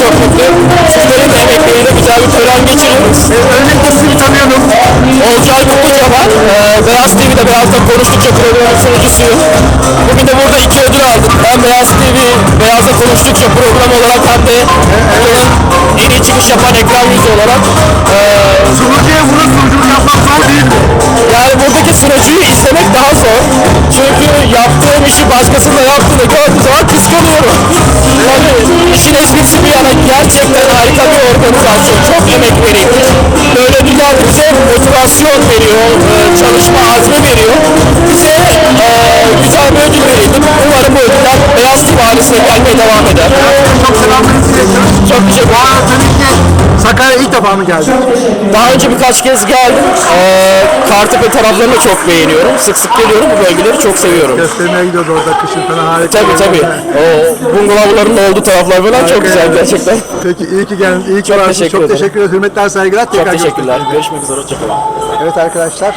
çok mutluyum. Sizlerin de emekleriyle güzel bir tören geçiririz. Öncelikle sizi tanıyalım. Olcay Kutluca var. Ee, Beyaz TV'de Beyaz'da konuştukça programın sunucusuyum. Bugün de burada iki ödül aldım. Hem Beyaz TV, Beyaz'da konuştukça program olarak hem de yılın en iyi çıkış yapan ekran yüzü olarak. Ee, Sunucuya bunu sunuculuk yapmak zor değil mi? yani buradaki sunucuyu izlemek daha zor. Çünkü yaptığım işi başkasının da yaptığını gördüğüm gerçekten harika bir organizasyon. Çok emek verilmiş. Böyle ödüller bize motivasyon veriyor, e, çalışma azmi veriyor. Bize e, güzel bir ödül verildi. Umarım bu ödüller Beyaz TV ailesine gelmeye devam eder. Sakarya ilk defa mı geldi? Daha önce birkaç kez geldim. Ee, Kartepe taraflarını çok beğeniyorum. Sık sık geliyorum. Bu bölgeleri çok seviyorum. Göstermeye gidiyordu orada kışın falan harika. Tabii tabii. O bungalovların olduğu taraflar falan çok güzel gerçekten. Peki iyi ki geldin. İyi ki Çok varsın. teşekkür Çok ederim. teşekkür ederim. Hürmetler, saygılar. Çok Tekrar teşekkürler. Görüşmek üzere. Hoşçakalın. Evet arkadaşlar.